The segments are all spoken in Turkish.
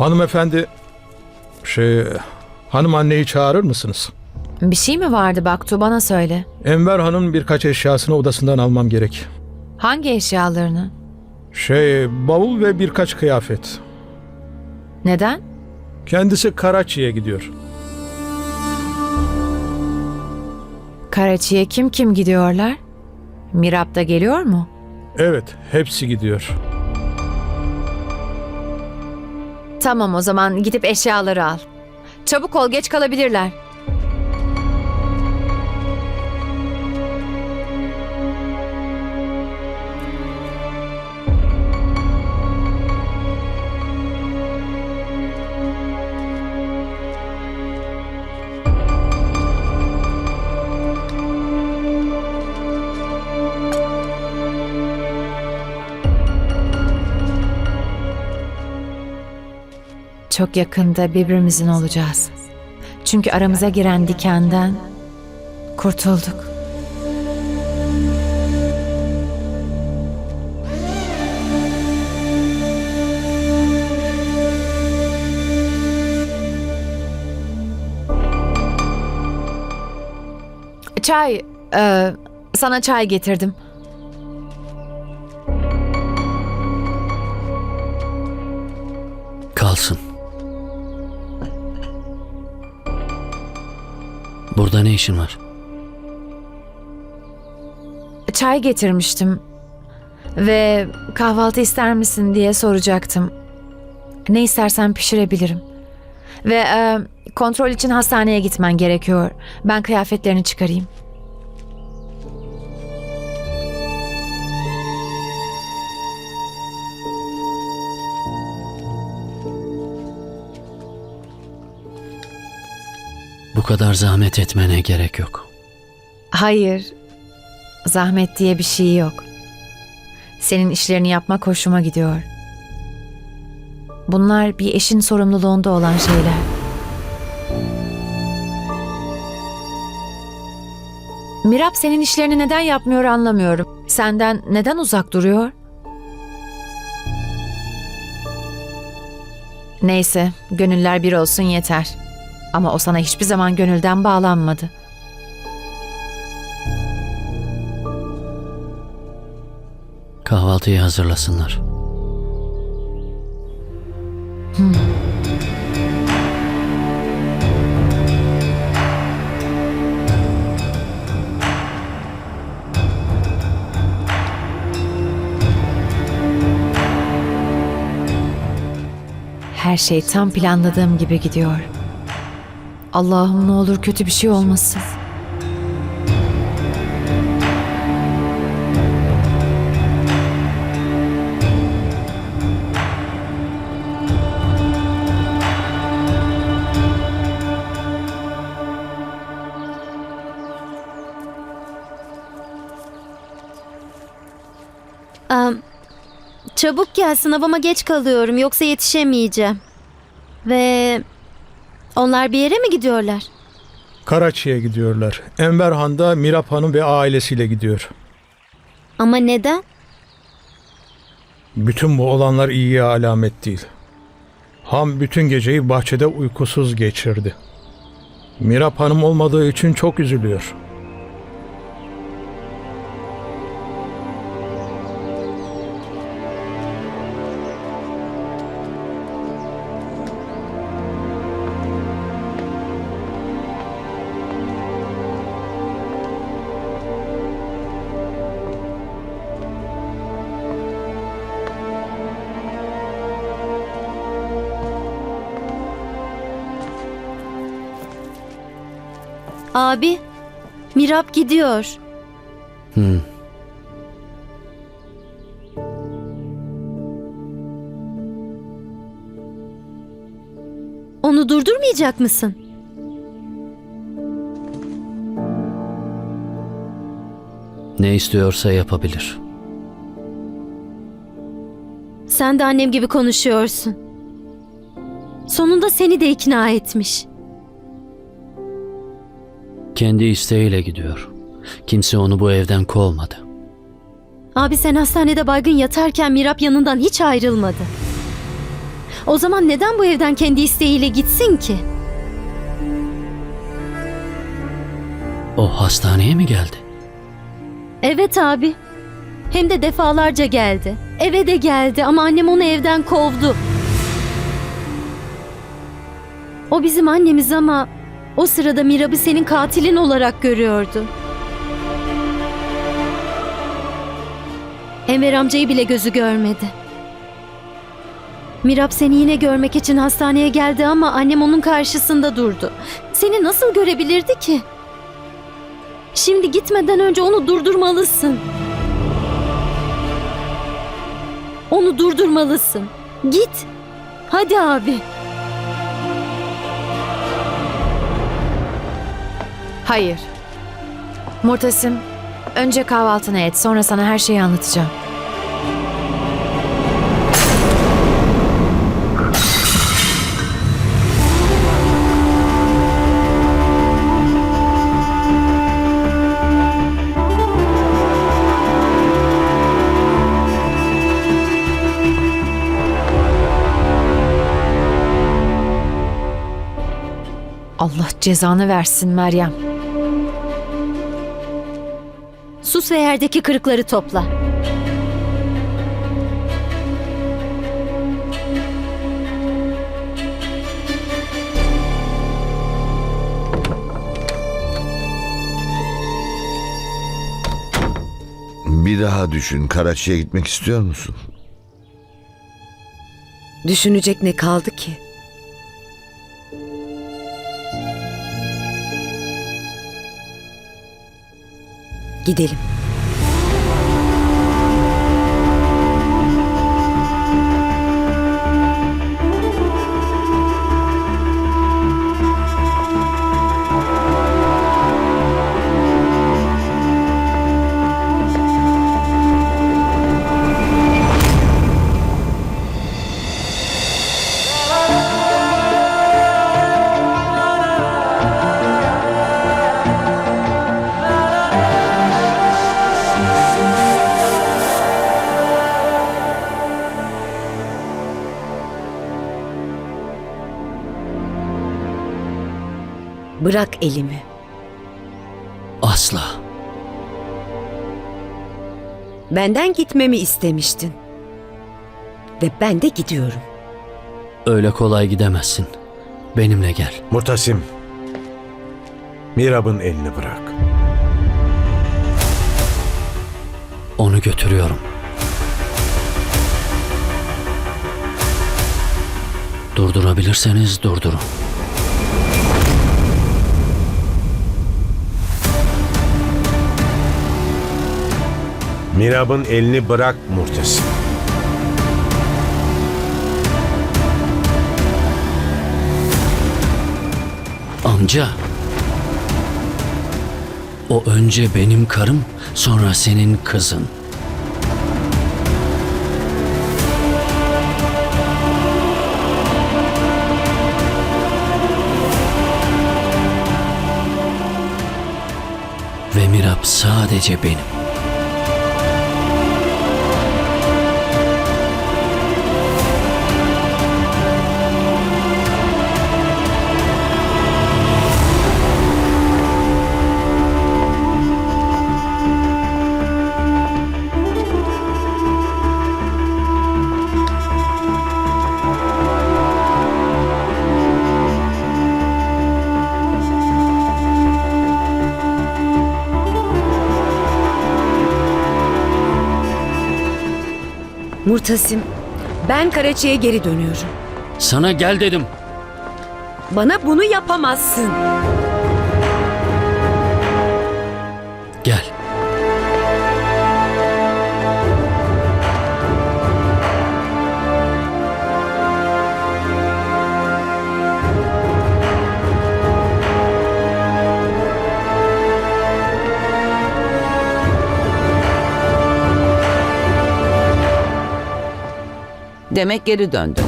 Hanımefendi, şey, hanım anneyi çağırır mısınız? Bir şey mi vardı Baktu bana söyle. Enver Hanım birkaç eşyasını odasından almam gerek. Hangi eşyalarını? Şey, bavul ve birkaç kıyafet. Neden? Kendisi Karaçi'ye gidiyor. Karaçi'ye kim kim gidiyorlar? Mirap da geliyor mu? Evet, hepsi gidiyor. Tamam o zaman gidip eşyaları al. Çabuk ol geç kalabilirler. Çok yakında birbirimizin olacağız. Çünkü aramıza giren dikenden kurtulduk. Çay, e, sana çay getirdim. Burada ne işin var? Çay getirmiştim ve kahvaltı ister misin diye soracaktım. Ne istersen pişirebilirim. Ve e, kontrol için hastaneye gitmen gerekiyor. Ben kıyafetlerini çıkarayım. Kadar zahmet etmene gerek yok. Hayır, zahmet diye bir şey yok. Senin işlerini yapmak hoşuma gidiyor. Bunlar bir eşin sorumluluğunda olan şeyler. Mirap senin işlerini neden yapmıyor anlamıyorum. Senden neden uzak duruyor? Neyse, gönüller bir olsun yeter. Ama o sana hiçbir zaman gönülden bağlanmadı. Kahvaltıyı hazırlasınlar. Her şey tam planladığım gibi gidiyor. Allah'ım ne olur kötü bir şey olmasın. Am, çabuk gel sınavıma geç kalıyorum yoksa yetişemeyeceğim. Ve onlar bir yere mi gidiyorlar? Karaçi'ye gidiyorlar. Enver Han da Mirap Hanım ve ailesiyle gidiyor. Ama neden? Bütün bu olanlar iyiye alamet değil. Ham bütün geceyi bahçede uykusuz geçirdi. Mirap Hanım olmadığı için çok üzülüyor. Abi, Mirap gidiyor. Hı. Onu durdurmayacak mısın? Ne istiyorsa yapabilir. Sen de annem gibi konuşuyorsun. Sonunda seni de ikna etmiş. Kendi isteğiyle gidiyor. Kimse onu bu evden kovmadı. Abi sen hastanede baygın yatarken Mirap yanından hiç ayrılmadı. O zaman neden bu evden kendi isteğiyle gitsin ki? O hastaneye mi geldi? Evet abi. Hem de defalarca geldi. Eve de geldi ama annem onu evden kovdu. O bizim annemiz ama o sırada Mirab'ı senin katilin olarak görüyordu. Enver amcayı bile gözü görmedi. Mirab seni yine görmek için hastaneye geldi ama annem onun karşısında durdu. Seni nasıl görebilirdi ki? Şimdi gitmeden önce onu durdurmalısın. Onu durdurmalısın. Git. Hadi abi. Hayır. Murtasim, önce kahvaltını et, sonra sana her şeyi anlatacağım. Allah cezanı versin Meryem. Sus ve yerdeki kırıkları topla. Bir daha düşün. Karaçi'ye gitmek istiyor musun? Düşünecek ne kaldı ki? Gidelim. Bırak elimi. Asla. Benden gitmemi istemiştin. Ve ben de gidiyorum. Öyle kolay gidemezsin. Benimle gel. Murtasim, Mirab'ın elini bırak. Onu götürüyorum. Durdurabilirseniz durdurun. Mirab'ın elini bırak Murtasim. Amca. O önce benim karım, sonra senin kızın. Ve Mirab sadece benim. Murtasim, ben Karaçi'ye geri dönüyorum. Sana gel dedim. Bana bunu yapamazsın. Demek geri döndün.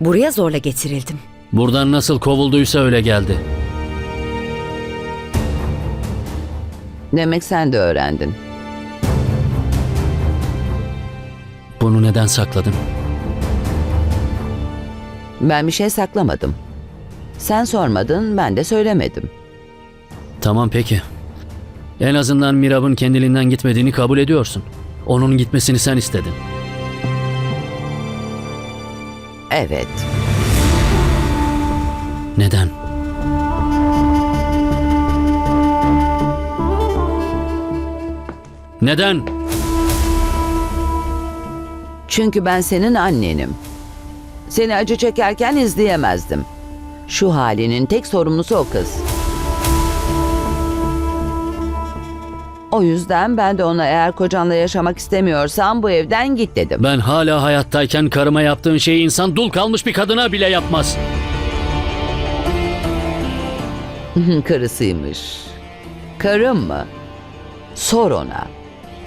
Buraya zorla getirildim. Buradan nasıl kovulduysa öyle geldi. Demek sen de öğrendin. Bunu neden sakladın? Ben bir şey saklamadım. Sen sormadın, ben de söylemedim. Tamam peki. En azından Mirab'ın kendiliğinden gitmediğini kabul ediyorsun. Onun gitmesini sen istedin. Evet. Neden? Neden? Çünkü ben senin annenim. Seni acı çekerken izleyemezdim. Şu halinin tek sorumlusu o kız. O yüzden ben de ona eğer kocanla yaşamak istemiyorsan bu evden git dedim. Ben hala hayattayken karıma yaptığın şeyi insan dul kalmış bir kadına bile yapmaz. Karısıymış. Karım mı? Sor ona.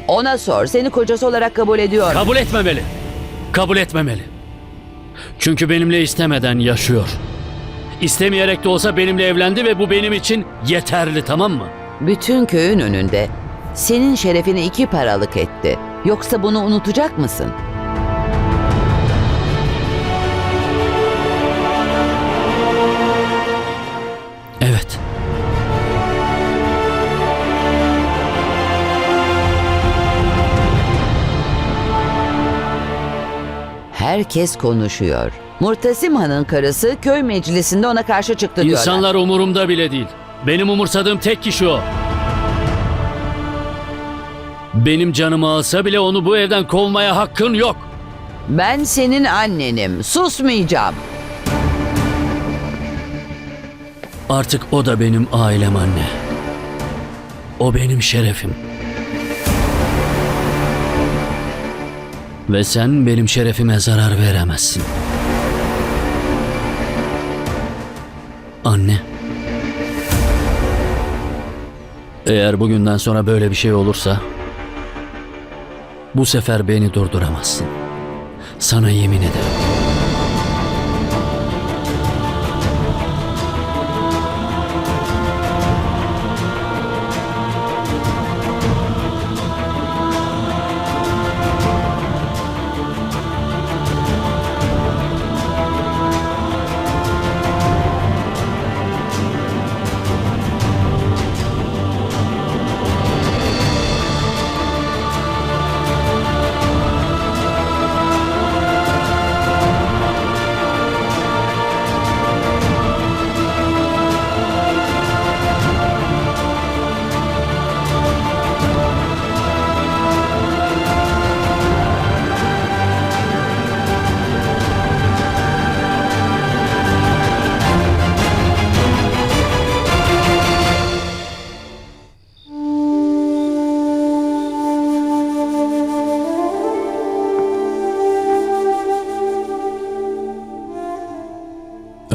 Ona sor. Seni kocası olarak kabul ediyor. Kabul etmemeli. Kabul etmemeli. Çünkü benimle istemeden yaşıyor. İstemeyerek de olsa benimle evlendi ve bu benim için yeterli tamam mı? Bütün köyün önünde senin şerefini iki paralık etti. Yoksa bunu unutacak mısın? Evet. Herkes konuşuyor. Murtasim Han'ın karısı köy meclisinde ona karşı çıktı diyorlar. İnsanlar umurumda bile değil. Benim umursadığım tek kişi o. Benim canımı alsa bile onu bu evden kovmaya hakkın yok. Ben senin annenim. Susmayacağım. Artık o da benim ailem anne. O benim şerefim. Ve sen benim şerefime zarar veremezsin. Anne. Eğer bugünden sonra böyle bir şey olursa bu sefer beni durduramazsın. Sana yemin ederim.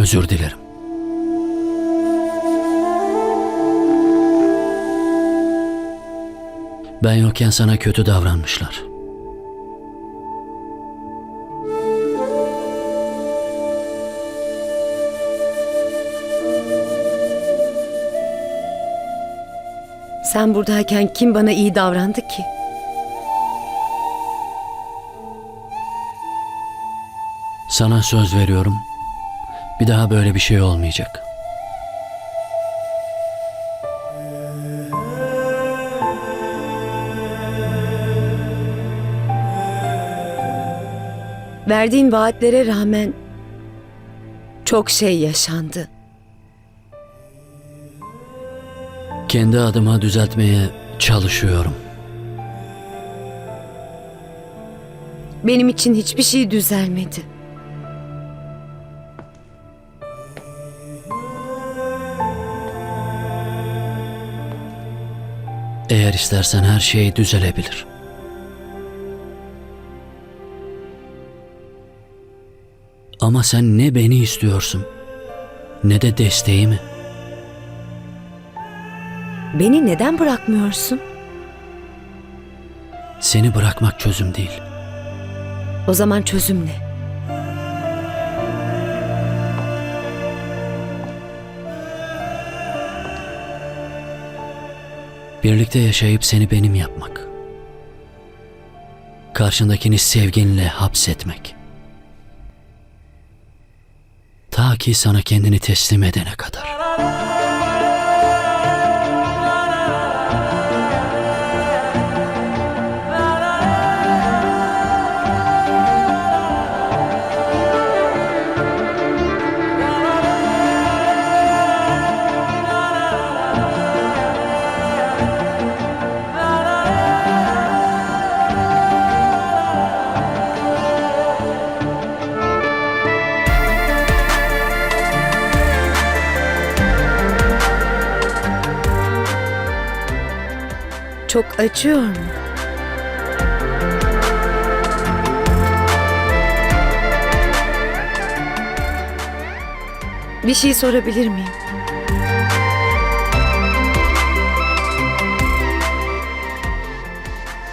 Özür dilerim. Ben yokken sana kötü davranmışlar. Sen buradayken kim bana iyi davrandı ki? Sana söz veriyorum. Bir daha böyle bir şey olmayacak. Verdiğin vaatlere rağmen çok şey yaşandı. Kendi adıma düzeltmeye çalışıyorum. Benim için hiçbir şey düzelmedi. Eğer istersen her şey düzelebilir. Ama sen ne beni istiyorsun ne de desteğimi. Beni neden bırakmıyorsun? Seni bırakmak çözüm değil. O zaman çözüm ne? Birlikte yaşayıp seni benim yapmak. Karşındakini sevginle hapsetmek. Ta ki sana kendini teslim edene kadar. Çok acıyor mu? Bir şey sorabilir miyim?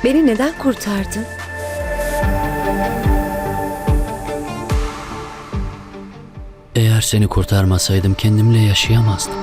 Beni neden kurtardın? Eğer seni kurtarmasaydım kendimle yaşayamazdım.